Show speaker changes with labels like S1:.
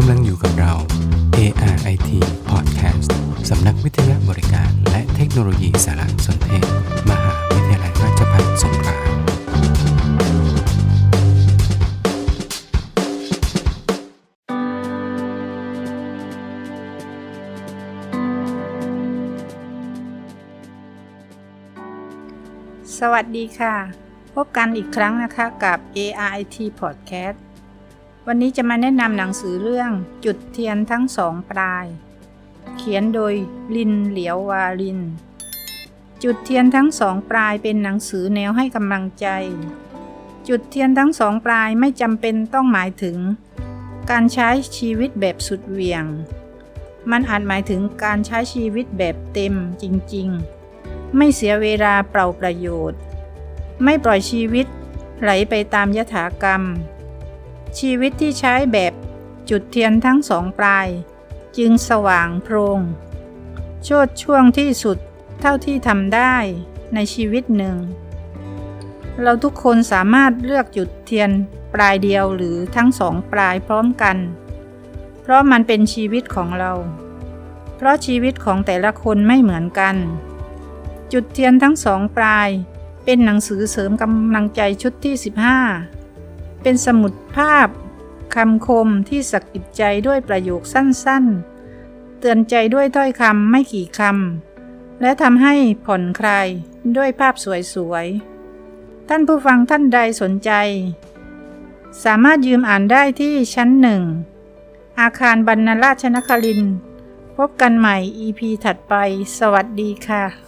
S1: กำลังอยู่กับเรา ARIT Podcast สำนักวิทยาบริการ และเทคโนโลยีสารสนเทศ มหาวิทยาลัยราชภัฏสงขลา
S2: สวัสดีค่ะ พบกันอีกครั้งนะคะกับ ARIT Podcast วันนี้จะมาแนะนำหนังสือเรื่องจุดเทียนทั้งสองปลาย เขียนโดยลินเหลียววาลิน จุดเทียนทั้งสองปลายเป็นหนังสือแนวให้กำลังใจ จุดเทียนทั้งสองปลายไม่จำเป็นต้องหมายถึง การใช้ชีวิตแบบสุดเหวี่ยง มันอาจหมายถึงการใช้ชีวิตแบบเต็มจริงๆ ไม่เสียเวลาเปล่าประโยชน์ ไม่ปล่อยชีวิตไหลไปตามยถากรรม ชีวิตที่ใช้แบบจุดเทียนทั้งสองปลาย จึงสว่างโพรง โชดช่วงที่สุดเท่าที่ทำได้ในชีวิตหนึ่ง เราทุกคนสามารถเลือกจุดเทียนปลายเดียวหรือทั้งสองปลายพร้อมกัน เพราะมันเป็นชีวิตของเรา เพราะชีวิตของแต่ละคนไม่เหมือนกัน จุดเทียนทั้งสองปลายเป็นหนังสือเสริมกำลังใจชุดที่ 15 เป็นสมุดภาพคำคมที่สะกิดใจด้วยประโยคสั้นๆ เตือนใจด้วยถ้อยคำไม่กี่คำ และทำให้ผ่อนคลายด้วยภาพสวยๆ ท่านผู้ฟังท่านใดสนใจ สามารถยืมอ่านได้ที่ชั้นหนึ่ง อาคารบรรณราชนคริน พบกันใหม่ EP ถัดไป สวัสดีค่ะ